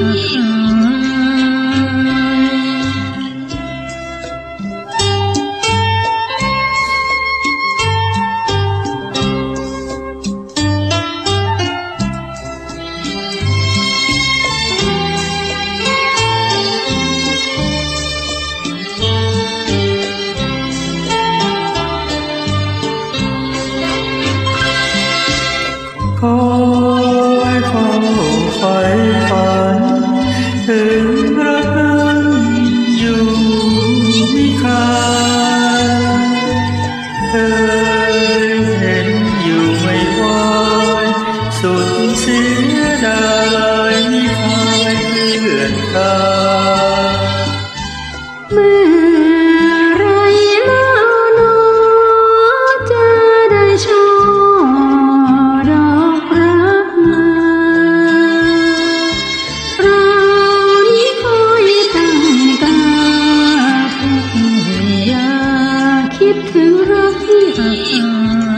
你是 กา เมื่อไรแล้วน้อจะได้ช่อดอกรักมา เรานี้คอยตั้งตาทุกอยาาคิดถึงรักที่อับอาย